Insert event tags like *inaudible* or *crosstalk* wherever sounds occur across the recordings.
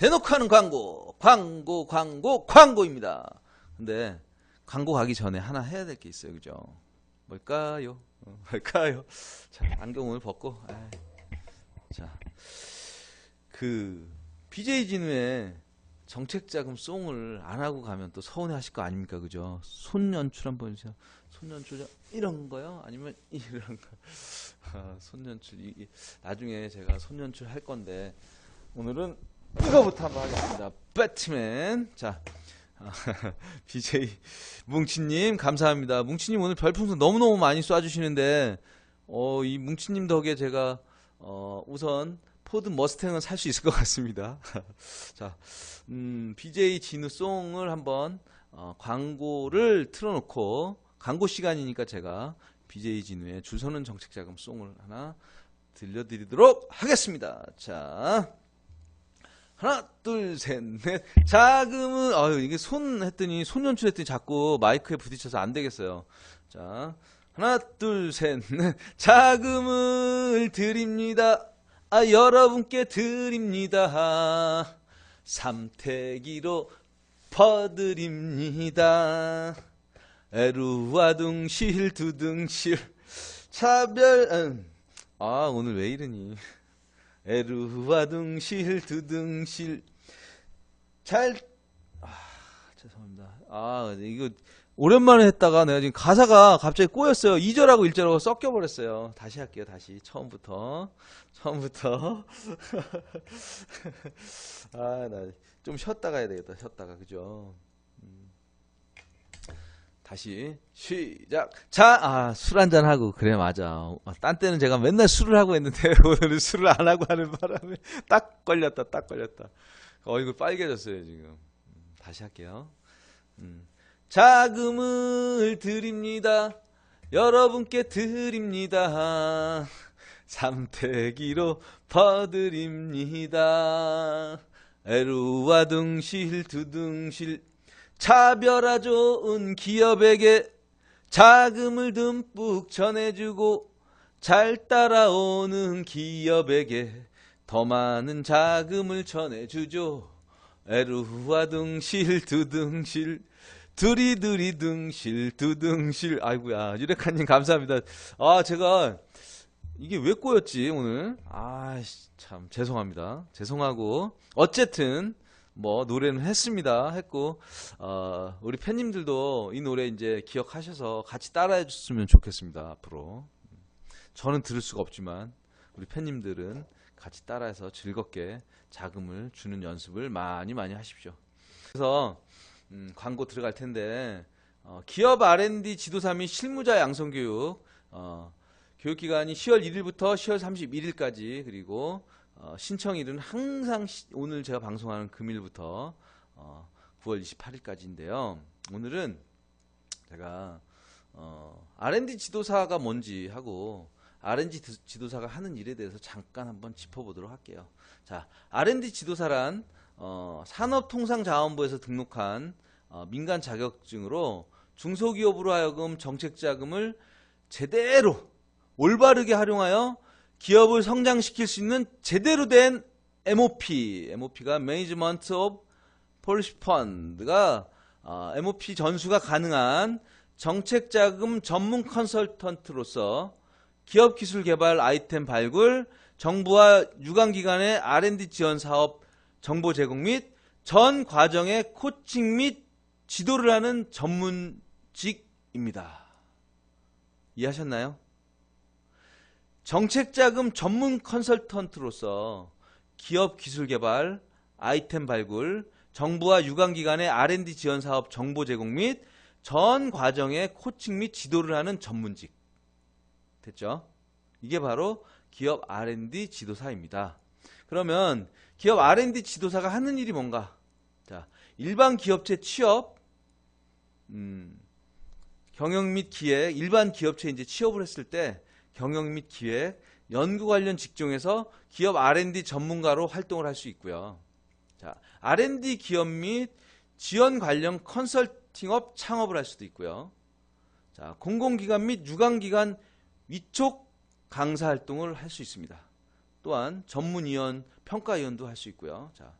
대놓고 하는 광고, 광고, 광고, 광고입니다. 근데 광고 가기 전에 하나 해야 될 게 있어요. 그죠? 뭘까요? 어, 뭘까요? 자, 안경을 벗고. 아이. 자, 그 BJ 진우의 정책 자금 송을 안 하고 가면 또 서운해 하실 거 아닙니까? 그죠? 손 연출 한번 해주세요. 손 연출 이런 거요? 아니면 *laughs* 이런 거? 아, 손 연출 이, 이- 나중에 제가 손 연출 할 건데 오늘은 이거부터 한번 하겠습니다. 배트맨. 자, *laughs* 아, BJ 뭉치님 감사합니다. 뭉치님 오늘 별풍선 너무너무 많이 쏴주시는데 어, 이 뭉치님 덕에 제가 어, 우선 포드 머스탱은 살 수 있을 것 같습니다. *laughs* 자, 음, BJ 진우송을 한번 어, 광고를 틀어놓고 광고 시간이니까 제가 BJ 진우의 줄 서는 정책자금 송을 하나 들려드리도록 하겠습니다. 자, 하나, 둘, 셋, 넷. 자금은, 아유, 이게 손 했더니, 손 연출했더니 자꾸 마이크에 부딪혀서 안 되겠어요. 자, 하나, 둘, 셋, 넷. 자금을 드립니다. 아, 여러분께 드립니다. 삼태기로 퍼드립니다. 에루와 둥실, 두둥실. 차별, 음. 아, 오늘 왜 이러니. 에루와 둥실 두둥실 잘 아, 죄송합니다. 아, 이거 오랜만에 했다가 내가 지금 가사가 갑자기 꼬였어요. 2절하고 1절하고 섞여 버렸어요. 다시 할게요. 다시 처음부터. 처음부터. *laughs* 아, 나 좀 쉬었다가 해야 되겠다. 쉬었다가. 그죠? 음. 다시 시작. 자, 아, 술 한잔 하고 그래 맞아. 아, 딴 때는 제가 맨날 술을 하고 했는데 *laughs* 오늘은 술을 안 하고 하는 바람에 딱 걸렸다. 딱 걸렸다. 얼굴 빨개졌어요, 지금. 음, 다시 할게요. 음. 자금을 드립니다. 여러분께 드립니다. 삼태기로 퍼드립니다. 에루와 등실 두등실 차별화 좋은 기업에게 자금을 듬뿍 전해주고 잘 따라오는 기업에게 더 많은 자금을 전해주죠. 에루와 등실 두등실 두리두리 등실 두등실 아이고야 유레카님 감사합니다. 아 제가 이게 왜 꼬였지 오늘? 아참 죄송합니다. 죄송하고 어쨌든 뭐 노래는 했습니다. 했고 어, 우리 팬님들도 이 노래 이제 기억하셔서 같이 따라해 줬으면 좋겠습니다. 앞으로 저는 들을 수가 없지만 우리 팬님들은 같이 따라해서 즐겁게 자금을 주는 연습을 많이 많이 하십시오. 그래서 음, 광고 들어갈 텐데 어, 기업 R&D 지도사 및 실무자 양성 교육 어, 교육 기간이 10월 1일부터 10월 31일까지 그리고 어, 신청일은 항상 시- 오늘 제가 방송하는 금일부터 어, 9월 28일까지인데요. 오늘은 제가 어, R&D 지도사가 뭔지 하고 R&D 지- 지도사가 하는 일에 대해서 잠깐 한번 짚어보도록 할게요. 자, R&D 지도사란 어, 산업통상자원부에서 등록한 어, 민간 자격증으로 중소기업으로 하여금 정책 자금을 제대로 올바르게 활용하여 기업을 성장시킬 수 있는 제대로 된 MOP, MOP가 Management of Policy Fund가 어, MOP 전수가 가능한 정책자금 전문 컨설턴트로서 기업 기술 개발 아이템 발굴, 정부와 유관기관의 R&D 지원 사업 정보 제공 및 전 과정의 코칭 및 지도를 하는 전문직입니다. 이해하셨나요? 정책자금 전문 컨설턴트로서 기업 기술 개발, 아이템 발굴, 정부와 유관기관의 R&D 지원 사업 정보 제공 및 전 과정의 코칭 및 지도를 하는 전문직. 됐죠? 이게 바로 기업 R&D 지도사입니다. 그러면 기업 R&D 지도사가 하는 일이 뭔가? 자, 일반 기업체 취업, 음, 경영 및 기획, 일반 기업체 이제 취업을 했을 때 경영 및 기획, 연구 관련 직종에서 기업 R&D 전문가로 활동을 할 수 있고요. 자, R&D 기업 및 지원 관련 컨설팅업 창업을 할 수도 있고요. 자, 공공기관 및 유관기관 위촉 강사 활동을 할 수 있습니다. 또한 전문위원, 평가위원도 할 수 있고요. 자,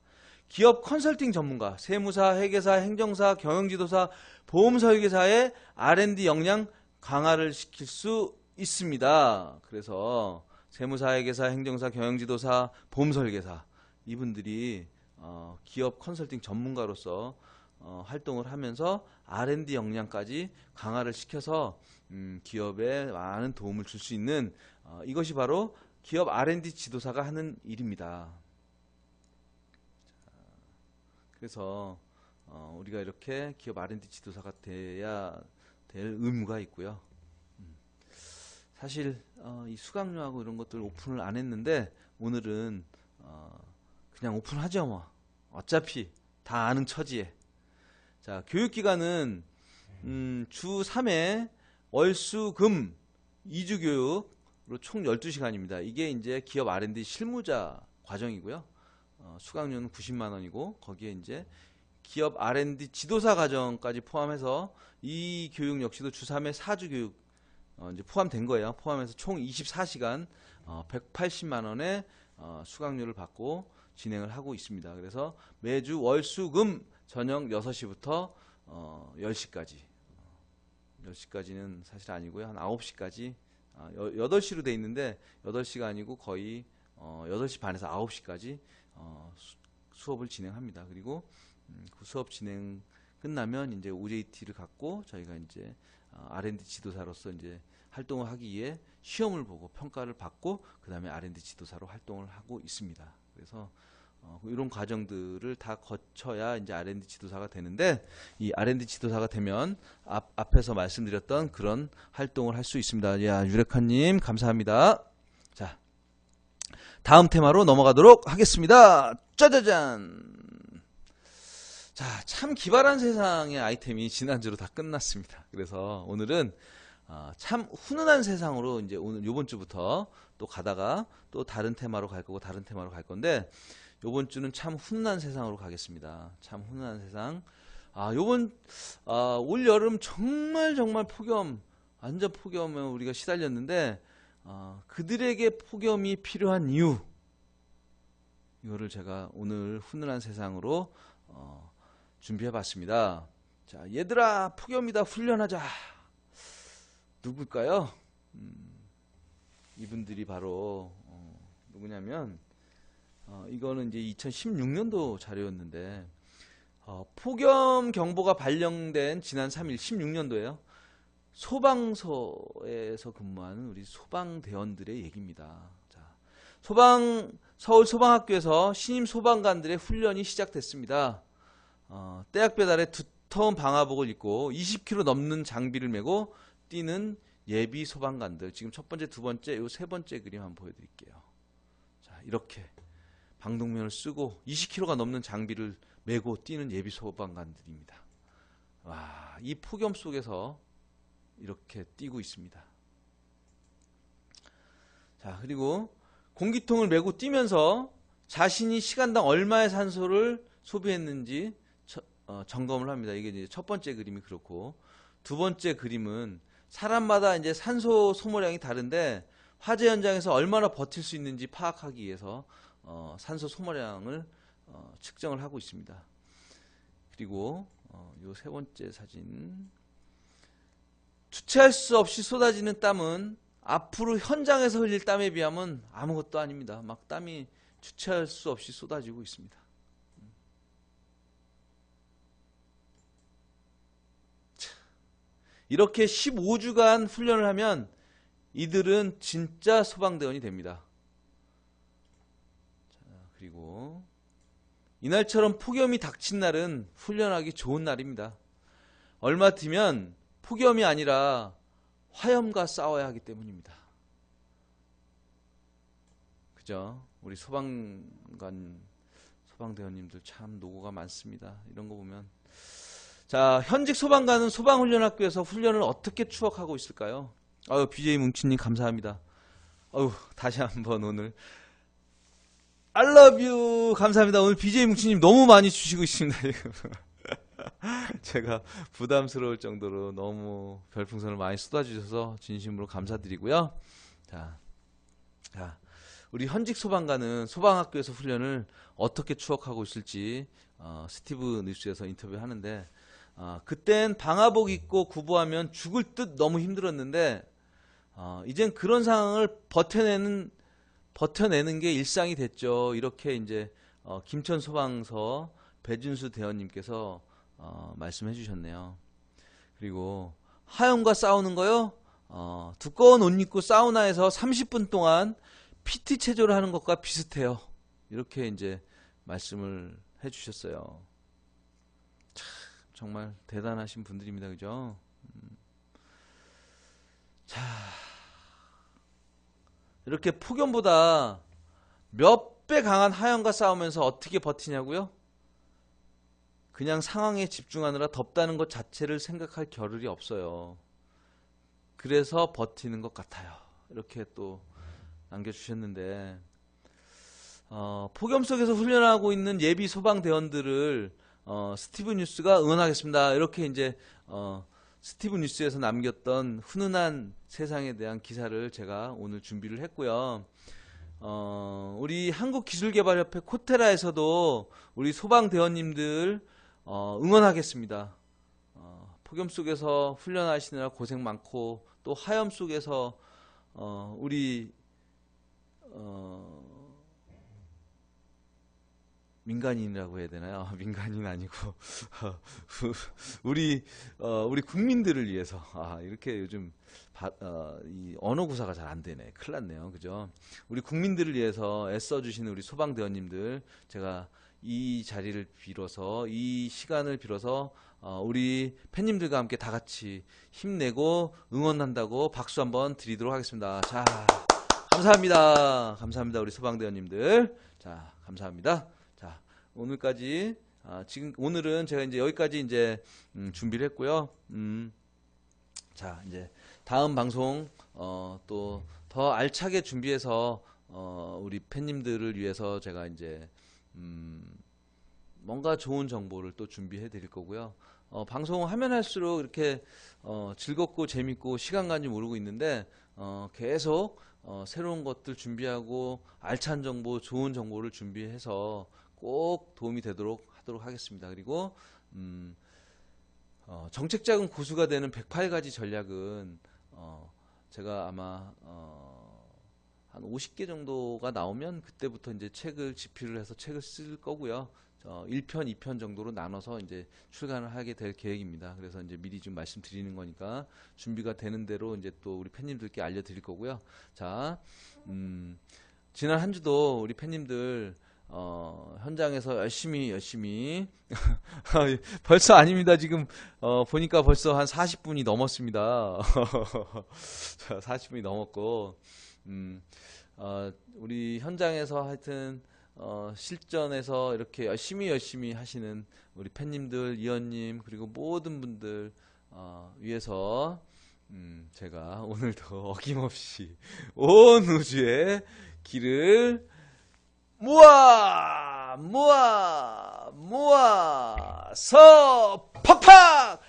기업 컨설팅 전문가, 세무사, 회계사, 행정사, 경영지도사, 보험설계사의 R&D 역량 강화를 시킬 수 있습니다. 그래서 세무사, 회계사, 행정사, 경영지도사, 보험설계사 이분들이 어, 기업 컨설팅 전문가로서 어, 활동을 하면서 R&D 역량까지 강화를 시켜서 음, 기업에 많은 도움을 줄 수 있는 어, 이것이 바로 기업 R&D 지도사가 하는 일입니다. 자, 그래서 어, 우리가 이렇게 기업 R&D 지도사가 돼야 될 의무가 있고요. 음, 사실 어, 이 수강료하고 이런 것들 오픈을 안 했는데 오늘은 어, 그냥 오픈하죠 뭐. 어차피 다 아는 처지에. 자, 교육기간은 음, 주 3회 월수금 2주 교육으로 총 12시간입니다. 이게 이제 기업 R&D 실무자 과정이고요. 어, 수강료는 90만 원이고 거기에 이제 기업 R&D 지도사 과정까지 포함해서 이 교육 역시도 주 3회 4주 교육 어, 이제 포함된 거예요. 포함해서 총 24시간 어, 180만 원의 어, 수강료를 받고 진행을 하고 있습니다. 그래서 매주 월수금 저녁 6시부터 어, 10시까지 10시까지는 사실 아니고요. 한 9시까지 아, 여, 8시로 돼 있는데 8시가 아니고 거의 어, 8시 반에서 9시까지 어, 수, 수업을 진행합니다. 그리고 음, 그 수업 진행 끝나면 이제 OJT를 갖고 저희가 이제 어, R&D 지도사로서 이제 활동을 하기 위해 시험을 보고 평가를 받고 그 다음에 R&D 지도사로 활동을 하고 있습니다. 그래서 어, 이런 과정들을 다 거쳐야 이제 R&D 지도사가 되는데 이 R&D 지도사가 되면 앞, 앞에서 말씀드렸던 그런 활동을 할 수 있습니다. 야 유레카님 감사합니다. 자 다음 테마로 넘어가도록 하겠습니다. 짜자잔. 자, 참 기발한 세상의 아이템이 지난주로 다 끝났습니다. 그래서 오늘은 어, 참 훈훈한 세상으로 이제 오늘 요번 주부터 또 가다가 또 다른 테마로 갈 거고 다른 테마로 갈 건데 요번 주는 참 훈훈한 세상으로 가겠습니다. 참 훈훈한 세상. 아, 요번 아, 올 여름 정말 정말 폭염 완전 폭염에 우리가 시달렸는데 어, 그들에게 폭염이 필요한 이유 이거를 제가 오늘 훈훈한 세상으로 어, 준비해봤습니다. 자, 얘들아 폭염이다 훈련하자. 누굴까요? 음, 이분들이 바로 어, 누구냐면 어, 이거는 이제 2016년도 자료였는데 어, 폭염 경보가 발령된 지난 3일 16년도에요. 소방서에서 근무하는 우리 소방대원들의 얘기입니다. 자, 소방 서울 소방학교에서 신임 소방관들의 훈련이 시작됐습니다. 어, 떼약 배달에 두터운 방화복을 입고 20kg 넘는 장비를 메고 뛰는 예비 소방관들. 지금 첫 번째, 두 번째, 요 세 번째 그림 한번 보여드릴게요. 자, 이렇게 방독면을 쓰고 20kg가 넘는 장비를 메고 뛰는 예비 소방관들입니다. 와, 이 폭염 속에서 이렇게 뛰고 있습니다. 자, 그리고 공기통을 메고 뛰면서 자신이 시간당 얼마의 산소를 소비했는지 처- 어, 점검을 합니다. 이게 이제 첫 번째 그림이 그렇고 두 번째 그림은 사람마다 이제 산소 소모량이 다른데 화재 현장에서 얼마나 버틸 수 있는지 파악하기 위해서 어, 산소 소모량을 어, 측정을 하고 있습니다. 그리고 어, 요세 번째 사진 주체할 수 없이 쏟아지는 땀은 앞으로 현장에서 흘릴 땀에 비하면 아무것도 아닙니다. 막 땀이 주체할 수 없이 쏟아지고 있습니다. 차. 이렇게 15주간 훈련을 하면 이들은 진짜 소방대원이 됩니다. 자, 그리고 이날처럼 폭염이 닥친 날은 훈련하기 좋은 날입니다. 얼마 뒤면 폭염이 아니라 화염과 싸워야 하기 때문입니다. 그죠? 우리 소방관, 소방대원님들 참 노고가 많습니다. 이런 거 보면. 자, 현직 소방관은 소방훈련학교에서 훈련을 어떻게 추억하고 있을까요? 아유, BJ 뭉치님 감사합니다. 아유, 다시 한번 오늘. I love you. 감사합니다. 오늘 BJ 뭉치님 너무 많이 주시고 있습니다. *laughs* 제가 부담스러울 정도로 너무 별풍선을 많이 쏟아주셔서 진심으로 감사드리고요. 자, 자, 우리 현직 소방관은 소방학교에서 훈련을 어떻게 추억하고 있을지 어, 스티브 뉴스에서 인터뷰하는데 어, 그땐 방화복 입고 구보하면 죽을 듯 너무 힘들었는데 어, 이젠 그런 상황을 버텨내는 버텨내는 게 일상이 됐죠. 이렇게 이제 어, 김천 소방서 배준수 대원님께서 어, 말씀해 주셨네요. 그리고 하영과 싸우는 거요. 어, 두꺼운 옷 입고 사우나에서 30분 동안 PT 체조를 하는 것과 비슷해요. 이렇게 이제 말씀을 해 주셨어요. 참, 정말 대단하신 분들입니다. 그죠? 음. 자, 이렇게 폭염보다 몇 배 강한 하연과 싸우면서 어떻게 버티냐고요? 그냥 상황에 집중하느라 덥다는 것 자체를 생각할 겨를이 없어요. 그래서 버티는 것 같아요. 이렇게 또 남겨주셨는데, 어, 폭염 속에서 훈련하고 있는 예비 소방대원들을 어, 스티브 뉴스가 응원하겠습니다. 이렇게 이제 어, 스티브 뉴스에서 남겼던 훈훈한 세상에 대한 기사를 제가 오늘 준비를 했고요. 어, 우리 한국기술개발협회 코테라에서도 우리 소방대원님들 어, 응원하겠습니다. 어, 폭염 속에서 훈련하시느라 고생 많고 또 하염 속에서 어, 우리 어, 민간인이라고 해야 되나요? *laughs* 민간인 아니고 *laughs* 우리 어, 우리 국민들을 위해서 아, 이렇게 요즘 바, 어, 이 언어 구사가 잘 안 되네. 큰일 났네요. 그죠? 우리 국민들을 위해서 애써 주시는 우리 소방 대원님들 제가 이 자리를 빌어서 이 시간을 빌어서 어, 우리 팬님들과 함께 다 같이 힘내고 응원한다고 박수 한번 드리도록 하겠습니다. 자, 감사합니다. 감사합니다. 우리 소방대원님들. 자, 감사합니다. 자, 오늘까지 아, 지금 오늘은 제가 이제 여기까지 이제 음, 준비를 했고요. 음, 자, 이제 다음 방송 어, 또 더 알차게 준비해서 어, 우리 팬님들을 위해서 제가 이제 음, 뭔가 좋은 정보를 또 준비해 드릴 거고요. 어, 방송하면 할수록 이렇게 어, 즐겁고 재밌고 시간 가는지 모르고 있는데 어, 계속 어, 새로운 것들 준비하고 알찬 정보, 좋은 정보를 준비해서 꼭 도움이 되도록 하도록 하겠습니다. 그리고 음, 어, 정책자금 고수가 되는 108가지 전략은 어, 제가 아마 어, 한 50개 정도가 나오면 그때부터 이제 책을 집필을 해서 책을 쓸 거고요. 어, 1편, 2편 정도로 나눠서 이제 출간을 하게 될 계획입니다. 그래서 이제 미리 좀 말씀드리는 거니까 준비가 되는 대로 이제 또 우리 팬님들께 알려드릴 거고요. 자, 음, 지난 한 주도 우리 팬님들 어, 현장에서 열심히 열심히 *laughs* 벌써 아닙니다. 지금 어, 보니까 벌써 한 40분이 넘었습니다. *laughs* 40분이 넘었고 음, 어, 우리 현장에서 하여튼 어, 실전에서 이렇게 열심히 열심히 하시는 우리 팬님들, 이원님 그리고 모든 분들 어, 위해서 음, 제가 오늘도 *laughs* 어김없이 온 우주에 길을 모아 모아 모아서 팍팍